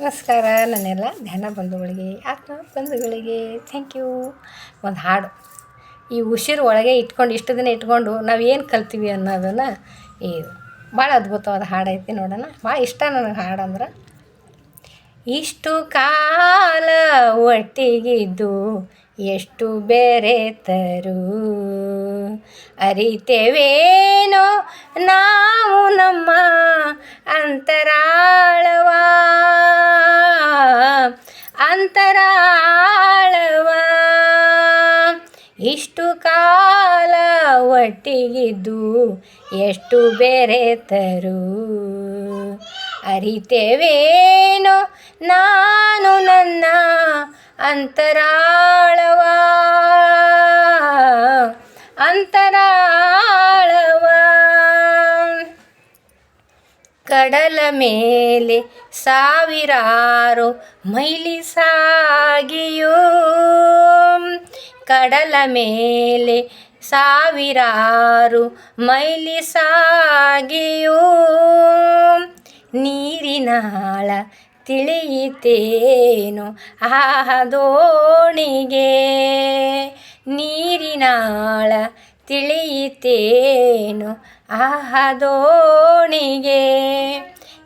ನಮಸ್ಕಾರ, ನನ್ನೆಲ್ಲ ಧ್ಯಾನ ಬಂಧುಗಳಿಗೆ, ಆತ್ಮ ಬಂಧುಗಳಿಗೆ. ಥ್ಯಾಂಕ್ ಯು ಒಂದು ಹಾಡು. ಈ ಉಸಿರು ಒಳಗೆ ಇಟ್ಕೊಂಡು, ಇಷ್ಟು ದಿನ ಇಟ್ಕೊಂಡು ನಾವು ಏನು ಕಲ್ತೀವಿ ಅನ್ನೋದನ್ನು ಈ ಭಾಳ ಅದ್ಭುತವಾದ ಹಾಡೈತಿ ನೋಡೋಣ. ಭಾಳ ಇಷ್ಟ ನನಗೆ ಹಾಡು ಅಂದ್ರೆ, ಇಷ್ಟು ಕಾಲ ಒಟ್ಟಿಗಿದ್ದು ಎಷ್ಟು ಬೇರೆ ಬೆರೆತರು? ಅರಿತೇವೇನೋ ನಾವು ನಮ್ಮ ಅಂತರಾಳವ? ಅಂತರಾಳವ. ಇಷ್ಟು ಕಾಲ ಒಟ್ಟಿಗಿದ್ದು ಎಷ್ಟು ಬೆರೆತರು. ಅರಿತೆವೇನೋ ನಾನು ನನ್ನ ಅಂತರಾಳವ. ಅಂತರಾಳವ. ಕಡಲ ಮೇಲೆ ಸಾವಿರಾರು ಮೈಲಿ ಸಾಗಿಯೋ. ಕಡಲ ಮೇಲೆ ಸಾವಿರಾರು ಮೈಲಿ ಸಾಗಿಯೋ. ನೀರಿನಾಳ ತಿಳಿಯಿತೇನು ಆ ದೋಣಿಗೆ. ನೀರಿನಾಳ ತಿಳಿಯಿತೇನು ಆ ದೋಣಿಗೆ.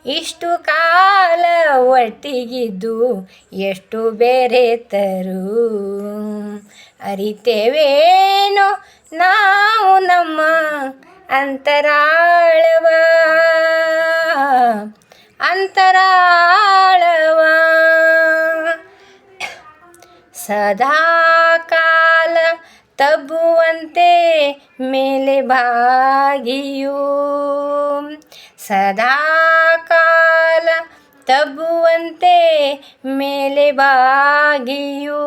ಇಷ್ಟು ಕಾಲ ಒಟ್ಟಿಗಿದ್ದು ಎಷ್ಟು ಬೆರೆತರು? ಅರಿತೇವೇನೋ ನಾವು ನಮ್ಮ ಅಂತರಾಳವ. ಅಂತರಾಳವ. ಸದಾ ಕಾಲ ತಬ್ಬುವಂತೆ ಮೇಲೆ ಭಾಗಿಯೂ ಸದಾ ತಬ್ಬುವಂತೆ ಮೇಲೆ ಬಾಗಿಯೂ.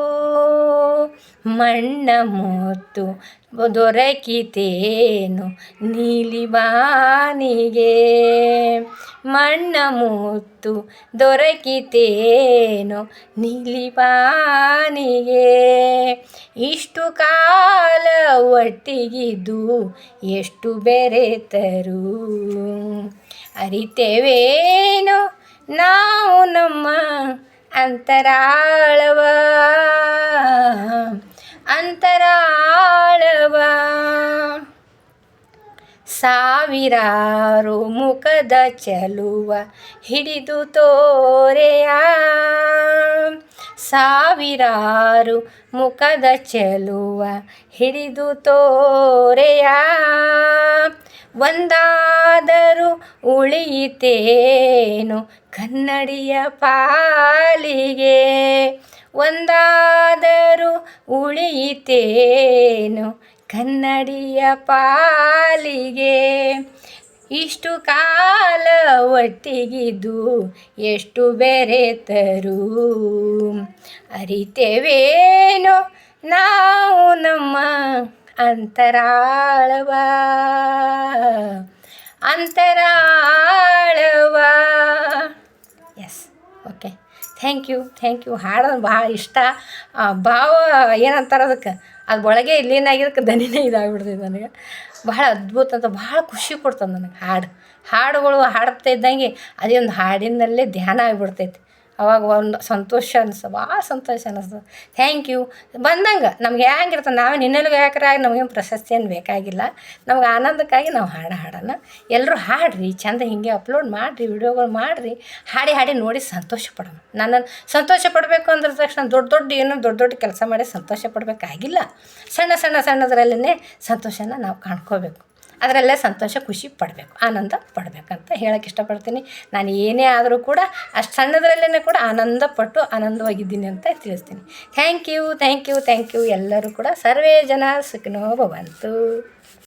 ಮಣ್ಣ ಮುತ್ತು ದೊರಕಿತೇನು ನೀಲಿ ಬಾನಿಗೆ. ಮಣ್ಣ ಮುತ್ತು ದೊರಕಿತೇನು ನೀಲಿ ಬಾನಿಗೆ. ಇಷ್ಟು ಕಾಲ ಒಟ್ಟಿಗಿದ್ದು ಎಷ್ಟು ಬೆರೆತರು. ಅರಿತೇವೇನೋ ನಾವು ನಮ್ಮ ಅಂತರಾಳವ. ಅಂತರಾಳವ. ಸಾವಿರಾರು ಮುಖದ ಚೆಲುವ ಹಿಡಿದು ತೋರೆಯ. ಸಾವಿರಾರು ಮುಖದ ಚೆಲುವ ಹಿಡಿದು ತೋರೆಯ. ಒಂದಾದರೂ ಉಳಿಯಿತೇನು ಕನ್ನಡಿಯ ಪಾಲಿಗೆ? ಒಂದಾದರೂ ಉಳಿಯಿತೇನು ಕನ್ನಡಿಯ ಪಾಲಿಗೆ? ಇಷ್ಟು ಕಾಲ ಒಟ್ಟಿಗಿದು ಎಷ್ಟು ಬೆರೆತರು? ಅರಿತೇವೇನೋ ನಾವು ನಮ್ಮ ಅಂತರಾಳವ. ಅಂತರಾಳವ. Yes okay thank you thank you ಹಾಡೋದು ಭಾಳ ಇಷ್ಟ. ಭಾವ ಏನಂತಾರೆ ಅದಕ್ಕೆ ಅದು ಒಳಗೆ ಲೀನ ಆಗಿದ್ದಕ್ಕೆ ದನಿನೇ ಇದಾಗ್ಬಿಡ್ತೈತೆ ನನಗೆ. ಭಾಳ ಅದ್ಭುತ ಅಂತ ಭಾಳ ಖುಷಿ ಕೊಡ್ತದೆ ನನಗೆ ಹಾಡು. ಹಾಡುಗಳು ಹಾಡ್ತಾ ಇದ್ದಂಗೆ, ಅದೇ ಒಂದು ಹಾಡಿನಲ್ಲೇ ಧ್ಯಾನ ಆಗಿಬಿಡ್ತೈತಿ. ಅವಾಗ ಒಂದು ಸಂತೋಷ ಅನ್ಸ ಭಾಳ ಸಂತೋಷ ಅನ್ನಿಸ್ತದೆ ಥ್ಯಾಂಕ್ ಯು ಬಂದಂಗೆ ನಮ್ಗೆ ಹೆಂಗಿರ್ತದೆ ನಾವೇ ನಿನ್ನೆಲ್ಲ ಗಾಯಕರಾಗಿ ನಮಗೇನು ಪ್ರಶಸ್ತಿ ಏನು ಬೇಕಾಗಿಲ್ಲ. ನಮ್ಗೆ ಆನಂದಕ್ಕಾಗಿ ನಾವು ಹಾಡು ಹಾಡೋಣ. ಎಲ್ಲರೂ ಹಾಡಿರಿ, ಚಂದ ಹಿಂಗೆ ಅಪ್ಲೋಡ್ ಮಾಡಿರಿ, ವಿಡಿಯೋಗಳು ಮಾಡಿರಿ. ಹಾಡಿ ಹಾಡಿ ನೋಡಿ ಸಂತೋಷ ಪಡೋಣ. ನನ್ನನ್ನು ಸಂತೋಷ ಪಡಬೇಕು ಅಂದ್ರ ತಕ್ಷಣ ದೊಡ್ಡ ದೊಡ್ಡ ಏನೋ ದೊಡ್ಡ ದೊಡ್ಡ ಕೆಲಸ ಮಾಡಿ ಸಂತೋಷ ಪಡಬೇಕಾಗಿಲ್ಲ. ಸಣ್ಣ ಸಣ್ಣ ಸಣ್ಣದರಲ್ಲೇ ಸಂತೋಷನ ನಾವು ಕಾಣ್ಕೋಬೇಕು. ಅದರಲ್ಲೇ ಸಂತೋಷ, ಖುಷಿ ಪಡಬೇಕು, ಆನಂದ ಪಡಬೇಕಂತ ಹೇಳಕ್ಕೆ ಇಷ್ಟಪಡ್ತೀನಿ. ನಾನು ಏನೇ ಆದರೂ ಕೂಡ ಅಷ್ಟು ಸಣ್ಣದರಲ್ಲೇ ಕೂಡ ಆನಂದ ಪಟ್ಟು ಆನಂದವಾಗಿದ್ದೀನಿ ಅಂತ ತಿಳಿಸ್ತೀನಿ. Thank you thank you thank you ಎಲ್ಲರೂ ಕೂಡ ಸರ್ವೇ ಜನ ಸುಖಿನೋ ಭವಂತು.